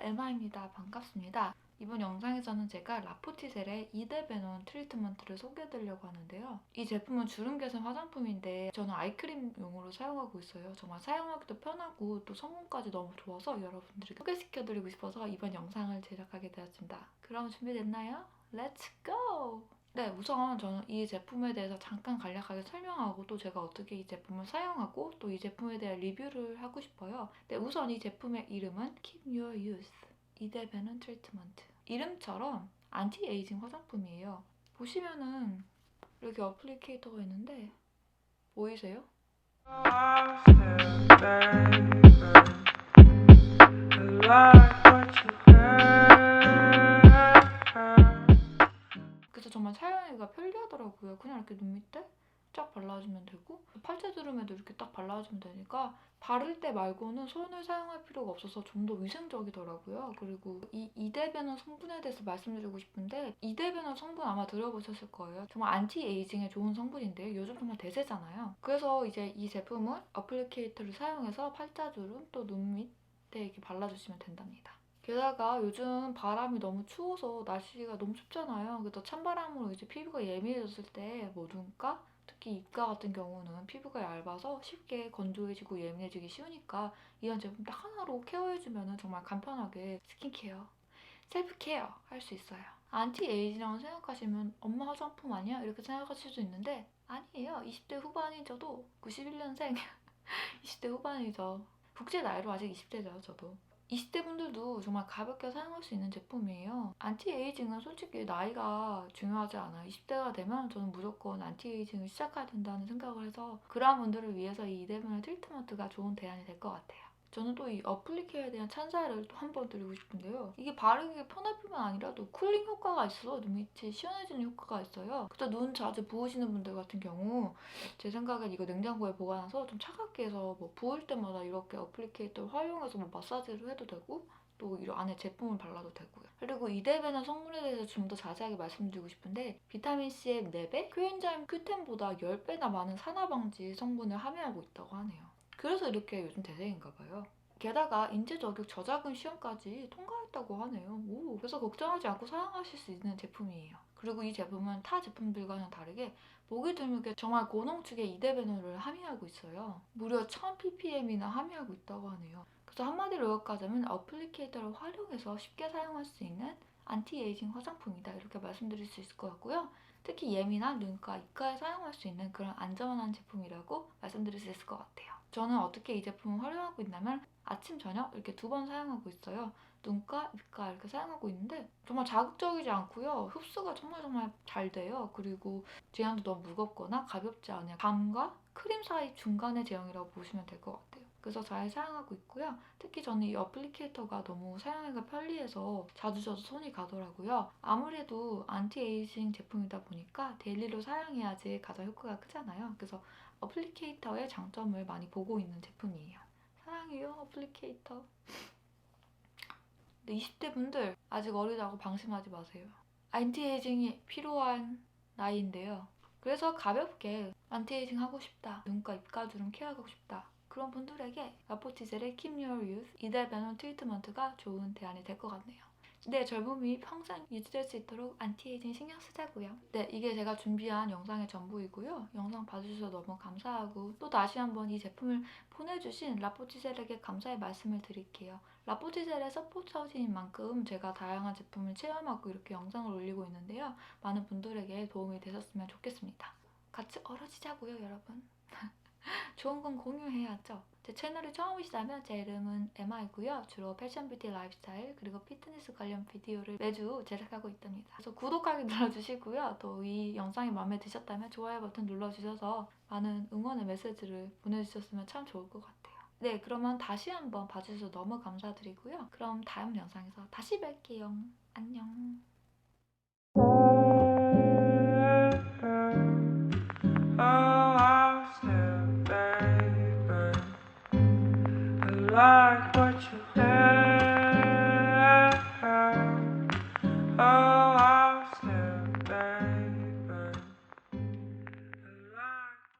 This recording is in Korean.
에마입니다. 반갑습니다. 이번 영상에서는 제가 라포티셀의 이데베논 트리트먼트를 소개해드리려고 하는데요. 이 제품은 주름 개선 화장품인데 저는 아이크림용으로 사용하고 있어요. 정말 사용하기도 편하고 또 성분까지 너무 좋아서 여러분들에게 소개시켜드리고 싶어서 이번 영상을 제작하게 되었습니다. 그럼 준비됐나요? 렛츠 고! 네, 우선 저는 이 제품에 대해서 잠깐 간략하게 설명하고 또 제가 어떻게 이 제품을 사용하고 또 이 제품에 대한 리뷰를 하고 싶어요. 네, 우선 이 제품의 이름은 Keep Your Youth 이데베는 트리트먼트 이름처럼 안티에이징 화장품이에요. 보시면은 이렇게 어플리케이터가 있는데 보이세요? 편리하더라고요. 그냥 이렇게 눈 밑에 쫙 발라주면 되고 팔자주름에도 이렇게 딱 발라주면 되니까 바를 때 말고는 손을 사용할 필요가 없어서 좀 더 위생적이더라고요. 그리고 이 이데베논 성분에 대해서 말씀드리고 싶은데 이데베논 성분 아마 들어보셨을 거예요. 정말 안티에이징에 좋은 성분인데요. 요즘 정말 대세잖아요. 그래서 이제 이 제품은 어플리케이터를 사용해서 팔자주름 또 눈 밑에 이렇게 발라주시면 된답니다. 게다가 요즘 바람이 너무 추워서 날씨가 너무 춥잖아요. 그래서 찬바람으로 이제 피부가 예민해졌을 때 뭐 눈가, 특히 입가 같은 경우는 피부가 얇아서 쉽게 건조해지고 예민해지기 쉬우니까 이런 제품 딱 하나로 케어해주면 정말 간편하게 스킨케어, 셀프케어 할 수 있어요. 안티에이징이라고 생각하시면 엄마 화장품 아니야? 이렇게 생각하실 수 있는데 아니에요. 20대 후반인 저도 91년생 20대 후반이죠. 국제 나이로 아직 20대죠, 저도. 20대 분들도 정말 가볍게 사용할 수 있는 제품이에요. 안티에이징은 솔직히 나이가 중요하지 않아요. 20대가 되면 저는 무조건 안티에이징을 시작해야 된다는 생각을 해서 그러한 분들을 위해서 이 이데브의 트리트먼트가 좋은 대안이 될 것 같아요. 저는 또 이 어플리케에 대한 찬사를 또 한 번 드리고 싶은데요. 이게 바르기 편할 뿐만 아니라 또 쿨링 효과가 있어서 눈 밑이 시원해지는 효과가 있어요. 그래서 눈 자주 부으시는 분들 같은 경우 제 생각엔 이거 냉장고에 보관해서 좀 차갑게 해서 뭐 부을 때마다 이렇게 어플리케이터를 활용해서 뭐 마사지를 해도 되고 또이 안에 제품을 발라도 되고요. 그리고 이데베나 성분에 대해서 좀 더 자세하게 말씀드리고 싶은데 비타민C의 4배, 코엔자임 Q10보다 10배나 많은 산화 방지 성분을 함유하고 있다고 하네요. 그래서 이렇게 요즘 대세인가 봐요. 게다가 인체저격 저작은 시험까지 통과했다고 하네요. 오, 그래서 걱정하지 않고 사용하실 수 있는 제품이에요. 그리고 이 제품은 타 제품들과는 다르게 보기 드물게 정말 고농축의 이데베놀을 함유하고 있어요. 무려 1000ppm이나 함유하고 있다고 하네요. 그래서 한마디로 요약하자면 어플리케이터를 활용해서 쉽게 사용할 수 있는 안티에이징 화장품이다 이렇게 말씀드릴 수 있을 것 같고요. 특히 예민한 눈가, 입가에 사용할 수 있는 그런 안전한 제품이라고 말씀드릴 수 있을 것 같아요. 저는 어떻게 이 제품을 활용하고 있냐면 아침, 저녁 이렇게 두 번 사용하고 있어요. 눈가, 입가 이렇게 사용하고 있는데 정말 자극적이지 않고요. 흡수가 정말 정말 잘 돼요. 그리고 제형도 너무 무겁거나 가볍지 않아요. 밤과 크림 사이 중간의 제형이라고 보시면 될 것 같아요. 그래서 잘 사용하고 있고요. 특히 저는 이 어플리케이터가 너무 사용하기가 편리해서 자주 자주 손이 가더라고요. 아무래도 안티에이징 제품이다 보니까 데일리로 사용해야지 가장 효과가 크잖아요. 그래서 어플리케이터의 장점을 많이 보고 있는 제품이에요. 사랑해요, 어플리케이터. 근데 20대 분들 아직 어리다고 방심하지 마세요. 안티에이징이 필요한 나이인데요. 그래서 가볍게 안티에이징 하고 싶다. 눈가, 입가주름 케어하고 싶다. 그런 분들에게 라포티젤의 Keep Your Youth 이달베논 트리트먼트가 좋은 대안이 될 것 같네요. 네, 젊음이 평생 유지될 수 있도록 안티에이징 신경 쓰자고요. 네, 이게 제가 준비한 영상의 전부이고요. 영상 봐주셔서 너무 감사하고 또 다시 한번 이 제품을 보내주신 라포티젤에게 감사의 말씀을 드릴게요. 라포티젤의 서포터진 만큼 제가 다양한 제품을 체험하고 이렇게 영상을 올리고 있는데요. 많은 분들에게 도움이 되셨으면 좋겠습니다. 같이 얼어지자고요, 여러분. 좋은 건 공유해야죠. 제 채널이 처음이시다면 제 이름은 에마이고요. 주로 패션 뷰티 라이프스타일 그리고 피트니스 관련 비디오를 매주 제작하고 있답니다. 그래서 구독하기 눌러주시고요. 또 이 영상이 마음에 드셨다면 좋아요 버튼 눌러주셔서 많은 응원의 메시지를 보내주셨으면 참 좋을 것 같아요. 네, 그러면 다시 한번 봐주셔서 너무 감사드리고요. 그럼 다음 영상에서 다시 뵐게요. 안녕.